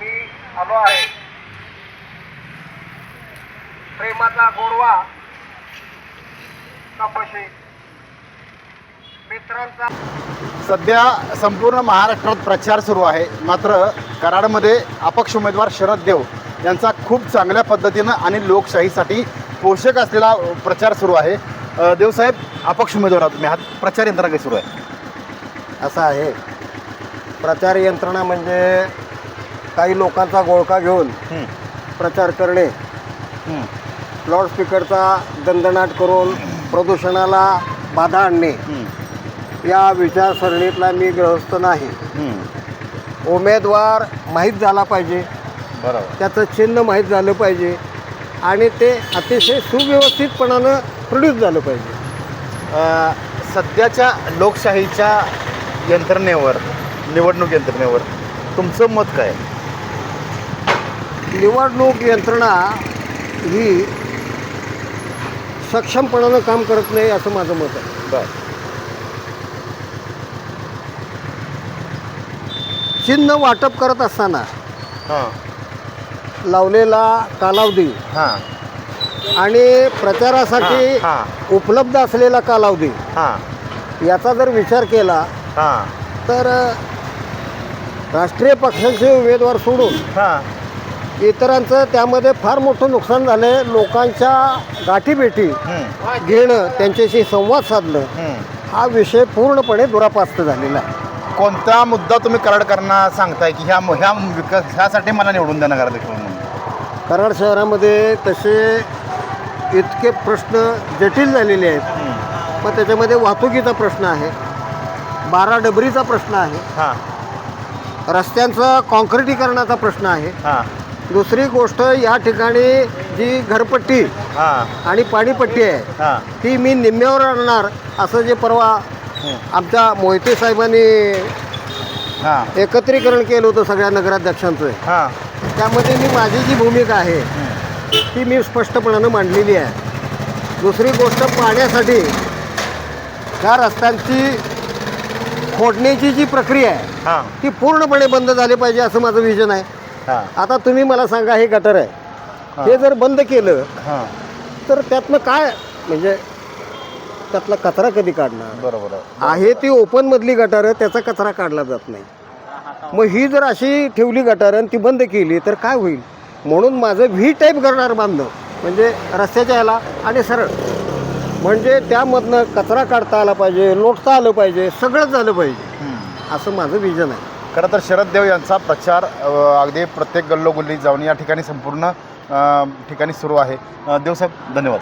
मी आलो आहे. प्रेमाचा गोडवा कपशी. सध्या संपूर्ण महाराष्ट्रात प्रचार सुरू आहे. मात्र कराडमध्ये अपक्ष उमेदवार शरद देव यांचा खूप चांगल्या पद्धतीनं आणि लोकशाहीसाठी पोषक असलेला प्रचार सुरू आहे. देवसाहेब अपक्ष उमेदवार तुम्ही. हा प्रचार यंत्रणा काही सुरू आहे. असं आहे. प्रचार यंत्रणा म्हणजे काही लोकांचा गोळका घेऊन प्रचार करणे. लाऊडस्पीकरचा दंदनाट करून प्रदूषणाला बाधा आणणे. या विचारसरणीतला मी गृहस्थ नाही. उमेदवार माहीत झाला पाहिजे. बरोबर. त्याचं चिन्ह माहीत झालं पाहिजे. आणि ते अतिशय सुव्यवस्थितपणानं प्रोड्यूस झालं पाहिजे. सध्याच्या लोकशाहीच्या यंत्रणेवर निवडणूक यंत्रणेवर तुमचं मत काय? निवडणूक यंत्रणा ही सक्षमपणानं काम करत नाही असं माझं मत आहे. बरं. चिन्ह वाटप करत असताना हां. लावलेला कालावधी हां. आणि प्रचारासाठी हां उपलब्ध असलेला कालावधी हां. याचा जर विचार केला हां. तर राष्ट्रीय पक्षांचे उमेदवार सोडून हां. इतरांचं त्यामध्ये फार मोठं नुकसान झालं आहे लोकांच्या गाठीभेटी घेणं त्यांच्याशी संवाद साधणं हं. विषय पूर्णपणे दुरापास्त झालेला आहे. कोणता मुद्दा तुम्ही कराडकरांना सांगताय की ह्या ह्या विकास ह्यासाठी मला निवडून देणार नगराध्यक्ष म्हणून कराड शहरामध्ये तसे इतके प्रश्न जटिल झालेले आहेत. मग त्याच्यामध्ये वाहतुकीचा प्रश्न आहे. बारा डबरीचा प्रश्न आहे. हां. रस्त्यांचं कॉन्क्रिटीकरणाचा प्रश्न आहे. हां. दुसरी गोष्ट या ठिकाणी जी घरपट्टी हां. आणि पाणीपट्टी आहे हां. ती मी निम्म्यावर आणणार असं जे परवा. आमच्या मोहिते साहेबांनी हां. एकत्रीकरण केलं होतं सगळ्या नगराध्यक्षांचं. हां. त्यामध्ये मी माझी जी भूमिका आहे. ती मी स्पष्टपणानं मांडलेली आहे. दुसरी गोष्ट पाण्यासाठी त्या रस्त्यांची खोडण्याची जी प्रक्रिया आहे हां. ती पूर्णपणे बंद झाली पाहिजे असं माझं विजन आहे. हां. आता तुम्ही मला सांगा हे गटर आहे. हे. जर बंद केलं हां. तर त्यातनं काय म्हणजे त्यातला कचरा कधी काढणार? बरोबर आहे. ती ओपनमधली गटारं त्याचा कचरा काढला जात नाही. मग ही जर अशी ठेवली गटारं आणि ती बंद केली तर काय होईल? म्हणून माझं व्ही टाईप करणार बांधणं म्हणजे रस्त्याच्या याला आणि सरळ. म्हणजे त्यामधनं कचरा काढता आला पाहिजे लोटता आलं पाहिजे सगळंच झालं पाहिजे. हं. असं माझं विजन आहे. खरं तर शरद देव यांचा प्रचार अ, अगदी प्रत्येक गल्लोगल्ली जाऊन या ठिकाणी संपूर्ण अ, ठिकाणी सुरू आहे. अ, देवसाहेब धन्यवाद.